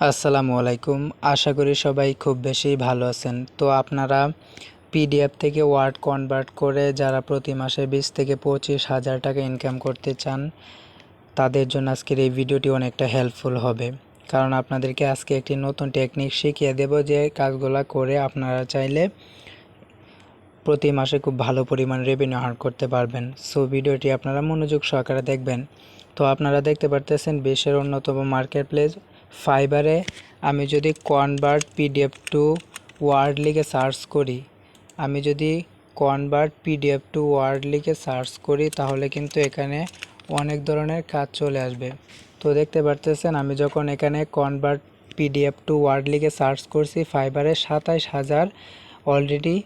আসসালামু আলাইকুম। আশা করি সবাই খুব বেশি ভালো আছেন। তো আপনারা পিডিএফ থেকে ওয়ার্ড কনভার্ট করে যারা প্রতি মাসে বিশ থেকে পঁচিশ হাজার টাকা ইনকাম করতে চান, তাদের জন্য আজকের এই ভিডিওটি অনেকটা হেল্পফুল হবে। কারণ আপনাদেরকে আজকে একটি নতুন টেকনিক শিখিয়ে দেব যে কাজগুলো করে আপনারা চাইলে প্রতি মাসে খুব ভালো পরিমাণ রেভিনিউ আর্ন করতে পারবেন। সো ভিডিওটি আপনারা মনোযোগ সহকারে দেখবেন। তো আপনারা দেখতে পারতেছেন বিশ্বের অন্যতম মার্কেট প্লেস ফাইবারে আমি যদি কনভার্ট পিডিএফ টু ওয়ার্ড লিখে সার্চ করি, আমি যদি কনভার্ট পিডিএফ টু ওয়ার্ড লিখে সার্চ করি, তাহলে কিন্তু এখানে অনেক ধরনের কাজ চলে আসবে। তো দেখতে পারতেছেন, আমি যখন এখানে কনভার্ট পিডিএফ টু ওয়ার্ড লিখে সার্চ করছি, ফাইবারে সাতাইশ হাজার অলরেডি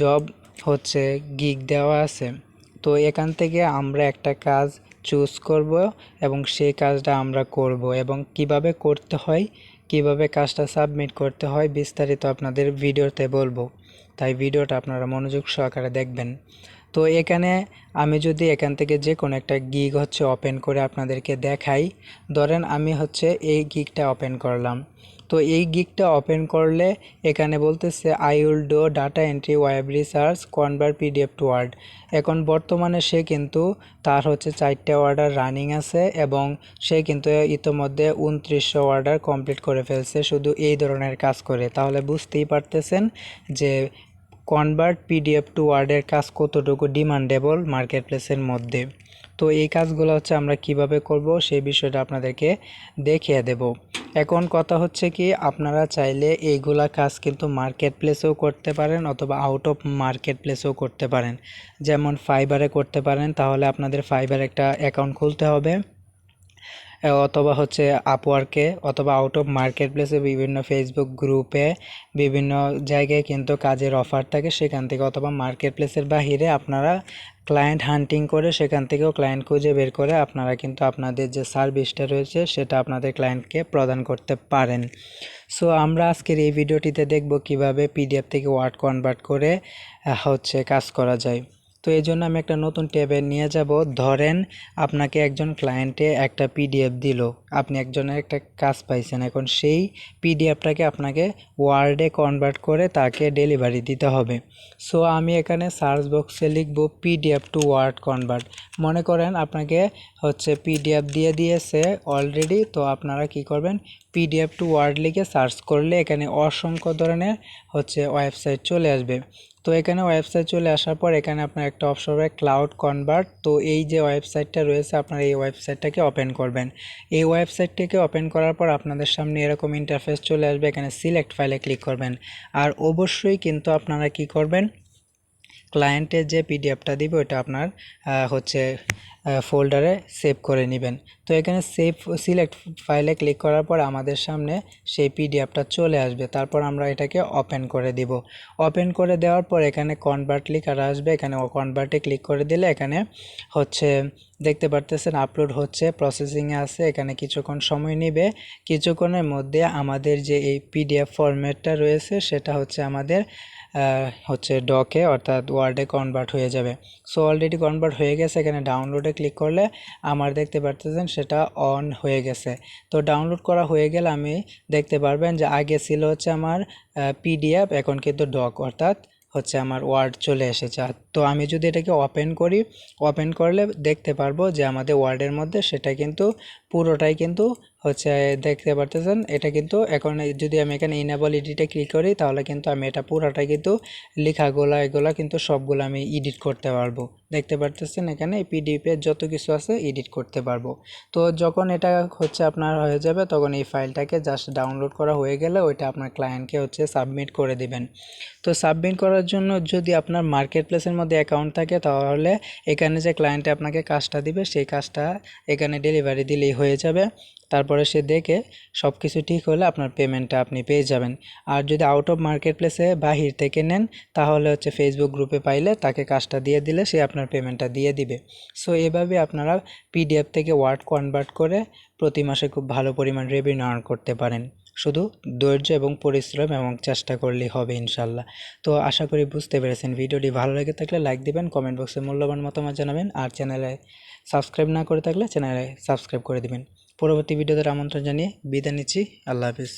জব হচ্ছে, গিগ দেওয়া আছে। তো এখান থেকে আমরা একটা কাজ চুজ করব এবং সেই কাজটা আমরা করব এবং কীভাবে করতে হয়, কীভাবে কাজটা সাবমিট করতে হয় বিস্তারিত আপনাদের ভিডিওতে বলব। তাই ভিডিওটা আপনারা মনোযোগ সহকারে দেখবেন। তো এখানে আমি যদি এখান থেকে যে কোনো একটা গিগ হচ্ছে ওপেন করে আপনাদেরকে দেখাই, ধরেন আমি হচ্ছে এই গিগটা ওপেন করলাম। তো এই গিকটা ওপেন করলে এখানে বলতেছে I will do data entry web research convert PDF to word এখন বর্তমানে সে কিন্তু তার হচ্ছে চারটে অর্ডার রানিং আছে এবং সে কিন্তু ইতোমধ্যে উনত্রিশশো অর্ডার কমপ্লিট করে ফেলছে শুধু এই ধরনের কাজ করে। তাহলে বুঝতেই পারতেছেন যে কনভার্ট পিডিএফ টু ওয়ার্ডের কাজ কতটুকু ডিমান্ডেবল মার্কেট প্লেসের মধ্যে। তো এই কাজগুলো হচ্ছে আমরা কীভাবে করব সেই বিষয়টা আপনাদেরকে দেখিয়ে দেব। এখন কথা হচ্ছে কি, আপনারা চাইলে এইগুলা কাজ কিন্তু মার্কেট প্লেসেও করতে পারেন অথবা আউট অফ মার্কেট প্লেসেও করতে পারেন। যেমন ফাইবারে করতে পারেন, তাহলে আপনাদের ফাইবার একটা অ্যাকাউন্ট খুলতে হবে। অথবা হচ্ছে আপওয়ার্কে অথবা আউট অফ মার্কেট প্লেসে বিভিন্ন ফেসবুক গ্রুপে বিভিন্ন জায়গায় কিন্তু কাজের অফার থাকে। সেখান থেকে অথবা মার্কেট প্লেসের বাহিরে আপনারা ক্লায়েন্ট হান্টিং করে সেখান থেকেও ক্লায়েন্ট খুঁজে বের করে আপনারা কিন্তু আপনাদের যে সার্ভিসটা রয়েছে সেটা আপনাদের ক্লায়েন্টকে প্রদান করতে পারেন। সো আমরা আজকের এই ভিডিওটিতে দেখব কীভাবে পিডিএফ থেকে ওয়ার্ড কনভার্ট করে হচ্ছে কাজ করা যায়। তো এই জন্য আমি একটা নতুন ট্যাবে নিয়ে যাব। ধরেন, আপনাকে একজন ক্লায়েন্টে একটা পিডিএফ দিল। আপনি একজনের একটা কাজ পাইছেন। এখন সেই পিডিএফটাকে আপনাকে ওয়ার্ডে কনভার্ট করে তাকে ডেলিভারি দিতে হবে। সো আমি এখানে সার্চ বক্সে লিখব পিডিএফ টু ওয়ার্ড কনভার্ট মনে করেন আপনাকে হচ্ছে পিডিএফ দিয়ে দিয়েছে অলরেডি তো আপনারা কি করবেন? পিডিএফ টু ওয়ার্ড লিখে সার্চ করলে এখানে অসংখ্য ধরনের হচ্ছে ওয়েবসাইট চলে আসবে। তো এখানে ওয়েবসাইট চলে আসার পর এখানে আপনার একটা অপশন হবে ক্লাউড কনভার্ট তো এই যে ওয়েবসাইটটা রয়েছে, আপনারা এই ওয়েবসাইটটাকে ওপেন করবেন। এই ওয়েবসাইটটিকে ওপেন করার পর আপনাদের সামনে এরকম ইন্টারফেস চলে আসবে। এখানে সিলেক্ট ফাইলে ক্লিক করবেন। আর অবশ্যই কিন্তু আপনারা কি করবেন? ক্লায়েন্টের যে পিডিএফটা দিবে ওটা আপনার হচ্ছে ফোল্ডারে সেভ করে নেবেন। তো এখানে সেভ সিলেক্ট ফাইলে ক্লিক করার পর আমাদের সামনে সেই পিডিএফটা চলে আসবে। তারপর আমরা এটাকে ওপেন করে দিব। ওপেন করে দেওয়ার পর এখানে কনভার্ট লিখার আসবে। এখানে কনভার্টে ক্লিক করে দিলে এখানে হচ্ছে, দেখতে পারতেছেন আপলোড হচ্ছে প্রসেসিংয়ে আছে, এখানে কিছুক্ষণ সময় নেবে। কিছুক্ষণের মধ্যে আমাদের যে এই পিডিএফ ফরম্যাটটা রয়েছে, সেটা হচ্ছে আমাদের হচ্ছে ডকে অর্থাৎ ওয়ার্ডে কনভার্ট হয়ে যাবে। সো অলরেডি কনভার্ট হয়ে গেছে, এখানে ডাউনলোডে ক্লিক করলে আমার দেখতে পারতেছেন সেটা অন হয়ে গেছে। তো ডাউনলোড করা হয়ে গেলে আমি দেখতে পারবেন যে আগে ছিল হচ্ছে আমার পিডিএফ এখন কিন্তু ডক অর্থাৎ হচ্ছে আমার ওয়ার্ড চলে এসেছে। তো আমি যদি এটাকে ওপেন করি ওপেন করলে দেখতে পারব যে আমাদের ওয়ার্ডের মধ্যে সেটা কিন্তু, পুরোটাই কিন্তু হচ্ছে দেখতে পারতেছেন, এটা কিন্তু এখন যদি আমি এখানে ইনেবল এডিটে ক্লিক করি, তাহলে কিন্তু আমি এটা পুরাটা কিন্তু লেখাগুলো, এগুলো কিন্তু সবগুলো আমি এডিট করতে পারব। দেখতে পারতেছেন এখানে এই পিডিএফের যত কিছু আছে এডিট করতে পারব। তো যখন এটা হচ্ছে আপনার হয়ে যাবে, তখন এই ফাইলটাকে জাস্ট ডাউনলোড করা হয়ে গেলে ওইটা আপনার ক্লায়েন্টকে হচ্ছে সাবমিট করে দিবেন। তো সাবমিট করার জন্য যদি আপনার মার্কেট প্লেসের মধ্যে অ্যাকাউন্ট থাকে, তাহলে এখানে যে ক্লায়েন্টে আপনাকে কাজটা দিবে, সেই কাজটা এখানে ডেলিভারি দিলেই হয়ে যাবে। তারপরে সে দেখে সব কিছু ঠিক হলে আপনার পেমেন্টটা আপনি পেয়ে যাবেন। আর যদি আউট অফ মার্কেট প্লেসে বাহির থেকে নেন, তাহলে হচ্ছে ফেসবুক গ্রুপে পাইলে তাকে কাজটা দিয়ে দিলে সে আপনার পেমেন্টটা দিয়ে দিবে। সো এভাবে আপনারা পিডিএফ থেকে ওয়ার্ড কনভার্ট করে প্রতি মাসে খুব ভালো পরিমাণ রেভিনিউ আর্ন করতে পারেন। শুধু ধৈর্য এবং পরিশ্রম এবং চেষ্টা করলেই হবে ইনশাল্লাহ তো, আশা করি বুঝতে পেরেছেন। ভিডিওটি ভালো লেগে থাকলে লাইক দিবেন কমেন্ট বক্সে মূল্যবান মতামত জানাবেন আর চ্যানেলে সাবস্ক্রাইব না করে থাকলে চ্যানেলে সাবস্ক্রাইব করে দিবেন। পরবর্তী ভিডিওতে আমন্ত্রণ জানিয়ে বিদায় নিচ্ছি। আল্লাহ হাফিজ।